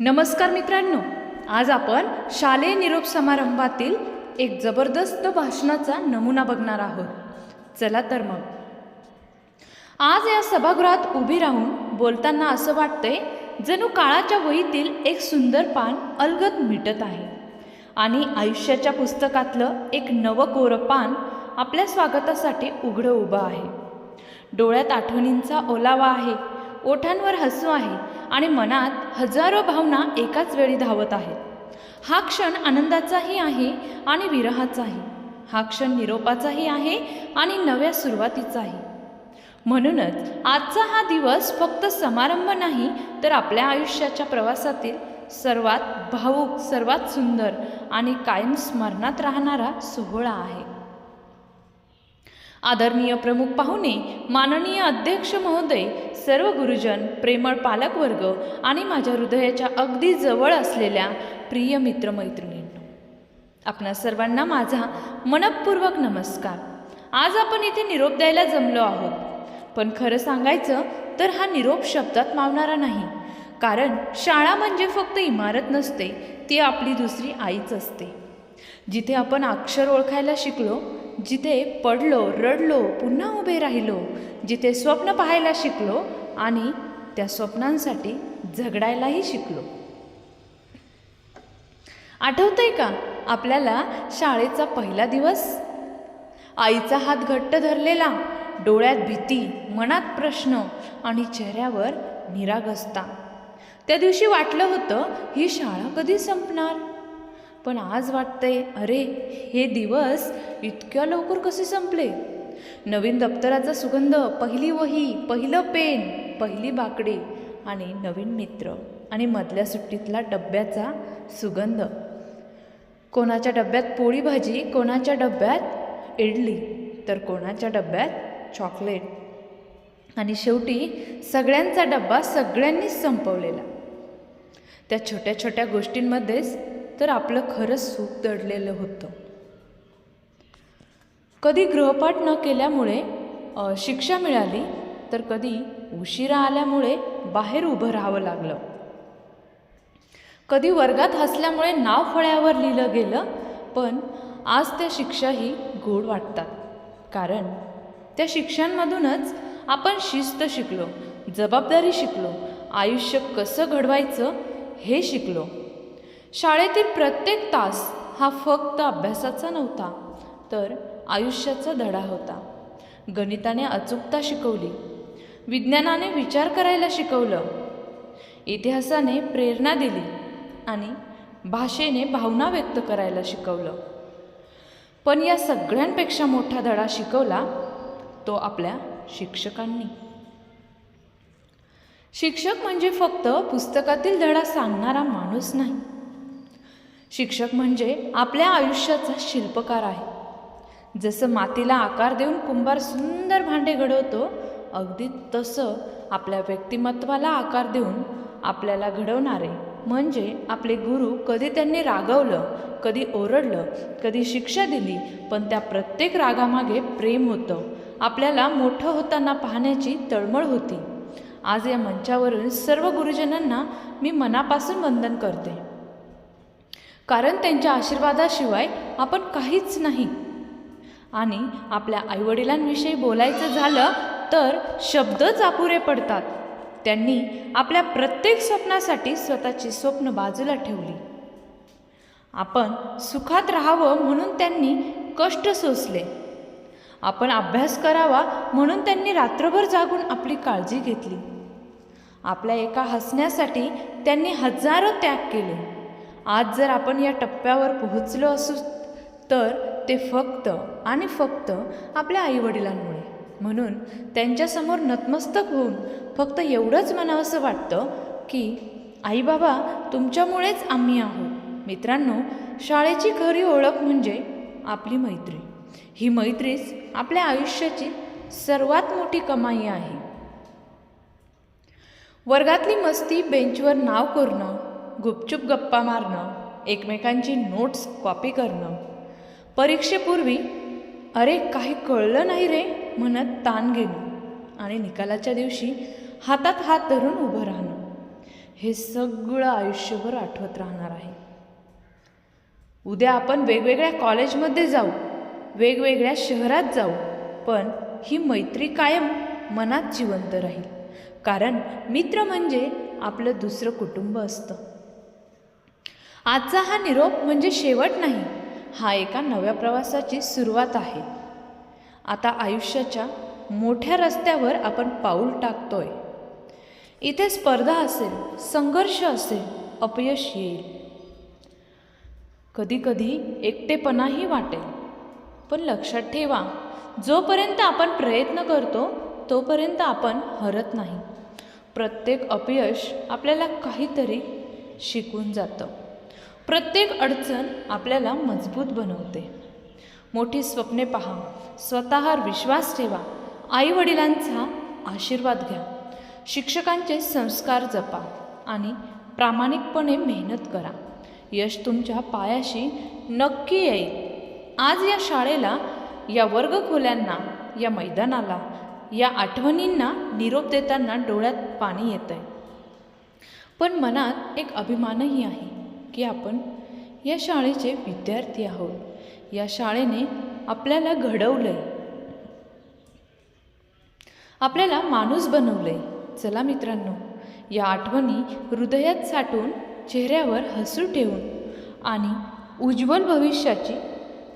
नमस्कार मित्रांनो आज आपण शालेय निरोप समारंभातील एक जबरदस्त भाषणाचा नमुना बघणार आहोत. चला तर मग. आज या सभागृहात उभी राहून बोलताना असं वाटतंय जणू काळाच्या वहीतील एक सुंदर पान अलगत मिटत आहे. आणि आयुष्याच्या पुस्तकातलं एक नवं कोरं पान आपल्या स्वागतासाठी उघडं उभं आहे. डोळ्यात आठवणींचा ओलावा आहे ओठांवर हसू आहे आणि मनात हजारो भावना एकाच वेळी धावत आहेत. हा क्षण आनंदाचाही आहे आणि विरहाचाही. हा क्षण निरोपाचाही आहे आणि नव्या सुरुवातीचाही. म्हणूनच आजचा हा दिवस फक्त समारंभ नाही तर आपल्या आयुष्याच्या प्रवासातील सर्वात भावूक सर्वात सुंदर आणि कायम स्मरणात राहणारा सोहळा आहे. आदरणीय प्रमुख पाहुणे माननीय अध्यक्ष महोदय सर्व गुरुजन प्रेमळ पालकवर्ग आणि माझ्या हृदयाच्या अगदी जवळ असलेल्या प्रिय मित्रमैत्रिणींनो आपणा सर्वांना माझा मनपूर्वक नमस्कार. आज आपण इथे निरोप द्यायला जमलो आहोत. पण खरं सांगायचं तर हा निरोप शब्दात मावणारा नाही. कारण शाळा म्हणजे फक्त इमारत नसते ती आपली दुसरी आईच असते. जिथे आपण अक्षर ओळखायला शिकलो जिथे पडलो रडलो पुन्हा उभे राहिलो जिथे स्वप्न पाहायला शिकलो आणि त्या स्वप्नांसाठी झगडायलाही शिकलो. आठवतंय का आपल्याला शाळेचा पहिला दिवस? आईचा हात घट्ट धरलेला डोळ्यात भीती मनात प्रश्न आणि चेहऱ्यावर निरागसता. त्या दिवशी वाटलं होतं ही शाळा कधी संपणार? पण आज वाटतंय अरे हे दिवस इतक्या लवकर कसे संपले? नवीन दप्तराचा सुगंध पहिली वही पहिलं पेन पहिली बाकडी आणि नवीन मित्र आणि मधल्या सुट्टीतला डब्याचा सुगंध. कोणाच्या डब्यात पोळी भाजी कोणाच्या डब्यात इडली तर कोणाच्या डब्यात चॉकलेट. आणि शेवटी सगळ्यांचा डब्बा सगळ्यांनीच संपवलेला. त्या छोट्या छोट्या गोष्टींमध्येच तर आपलं खरंच सुख दडलेलं होतं. कधी गृहपाठ न केल्यामुळे शिक्षा मिळाली तर कधी उशिरा आल्यामुळे बाहेर उभं राहावं लागलं. कधी वर्गात हसल्यामुळे नाव फळ्यावर लिहिलं गेलं पण आज त्या शिक्षाही गोड वाटतात. कारण त्या शिक्षांमधूनच आपण शिस्त शिकलो जबाबदारी शिकलो आयुष्य कसं घडवायचं हे शिकलो. शाळेतील प्रत्येक तास हा फक्त अभ्यासाचा नव्हता तर आयुष्याचा धडा होता. गणिताने अचूकता शिकवली विज्ञानाने विचार करायला शिकवलं इतिहासाने प्रेरणा दिली आणि भाषेने भावना व्यक्त करायला शिकवलं. पण या सगळ्यांपेक्षा मोठा धडा शिकवला तो आपल्या शिक्षकांनी. शिक्षक म्हणजे फक्त पुस्तकातील धडा सांगणारा माणूस नाही. शिक्षक म्हणजे आपल्या आयुष्याचा शिल्पकार आहे. जसं मातीला आकार देऊन कुंभार सुंदर भांडे घडवतो अगदी तसं आपल्या व्यक्तिमत्वाला आकार देऊन आपल्याला घडवणारे म्हणजे आपले गुरु कधी त्यांनी रागवलं कधी ओरडलं कधी शिक्षा दिली पण त्या प्रत्येक रागामागे प्रेम होतं. आपल्याला मोठं होताना पाहण्याची तळमळ होती. आज या मंचावरून सर्व गुरुजनांना मी मनापासून वंदन करते. कारण त्यांच्या आशीर्वादाशिवाय आपण काहीच नाही. आणि आपल्या आईवडिलांविषयी बोलायचं झालं तर शब्दच अपुरे पडतात. त्यांनी आपल्या प्रत्येक स्वप्नासाठी स्वतःची स्वप्न बाजूला ठेवली. आपण सुखात राहावं म्हणून त्यांनी कष्ट सोसले. आपण अभ्यास करावा म्हणून त्यांनी रात्रभर जागून आपली काळजी घेतली. आपल्या एका हसण्यासाठी त्यांनी हजारो त्याग केले. आज जर आपण या टप्प्यावर पोहोचलो असू तर ते फक्त आणि फक्त आपल्या आईवडिलांमुळे. म्हणून त्यांच्यासमोर नतमस्तक होऊन फक्त एवढंच म्हणावंसं वाटतं की आई बाबा तुमच्यामुळेच आम्ही आहोत. मित्रांनो शाळेची खरी ओळख म्हणजे आपली मैत्री. ही मैत्रीच आपल्या आयुष्याची सर्वात मोठी कमाई आहे. वर्गातली मस्ती बेंचवर नाव करणं गुपचूप गप्पा मारणं एकमेकांची नोट्स कॉपी करणं. परीक्षेपूर्वी अरे काही कळलं नाही रे म्हणत ताण घेणं आणि निकालाच्या दिवशी हातात हात धरून उभं राहणं. हे सगळं आयुष्यभर आठवत राहणार आहे. उद्या आपण वेगवेगळ्या कॉलेजमध्ये जाऊ वेगवेगळ्या शहरात जाऊ पण ही मैत्री कायम मनात जिवंत राहील. कारण मित्र म्हणजे आपलं दुसरं कुटुंब असतं. आजचा हा निरोप म्हणजे शेवट नाही. हा एका नव्या प्रवासाची सुरुवात आहे. आता आयुष्याच्या मोठ्या रस्त्यावर आपण पाऊल टाकतोय. इथे स्पर्धा असेल संघर्ष असेल अपयश येईल. कधीकधी एकटेपणाही वाटेल. पण लक्षात ठेवा जोपर्यंत आपण प्रयत्न करतो तोपर्यंत आपण हरत नाही. प्रत्येक अपयश आपल्याला काहीतरी शिकून जातं. प्रत्येक अडचण आपल्याला मजबूत बनवते. मोठी स्वप्ने पहा स्वतःवर विश्वास ठेवा आईवडिलांचा आशीर्वाद घ्या शिक्षकांचे संस्कार जपा आणि प्रामाणिकपणे मेहनत करा. यश तुमच्या पायाशी नक्की येईल. आज या शाळेला या वर्गखोल्यांना या मैदानाला या आठवणींना निरोप देताना डोळ्यात पाणी येत आहे पण मनात एक अभिमानही आहे. की आपण या शाळेचे विद्यार्थी आहोत. या शाळेने आपल्याला घडवलं आहे आपल्याला माणूस बनवलंय. चला मित्रांनो या आठवणी हृदयात साठवून चेहऱ्यावर हसू ठेवून आणि उज्ज्वल भविष्याची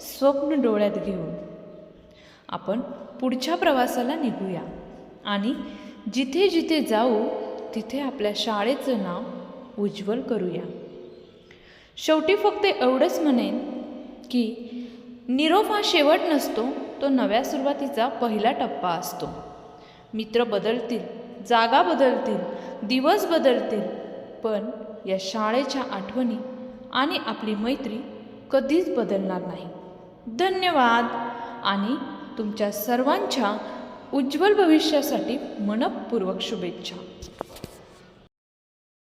स्वप्न डोळ्यात घेऊन आपण पुढच्या प्रवासाला निघूया. आणि जिथे जिथे जाऊ तिथे आपल्या शाळेचं नाव उज्ज्वल करूया. शेवटी फक्त एवढंच म्हणेन की निरोप हा शेवट नसतो तो नव्या सुरुवातीचा पहिला टप्पा असतो. मित्र बदलतील जागा बदलतील दिवस बदलतील पण या शाळेच्या आठवणी आणि आपली मैत्री कधीच बदलणार नाही. धन्यवाद! आणि तुमच्या सर्वांच्या उज्ज्वल भविष्यासाठी मनपूर्वक शुभेच्छा.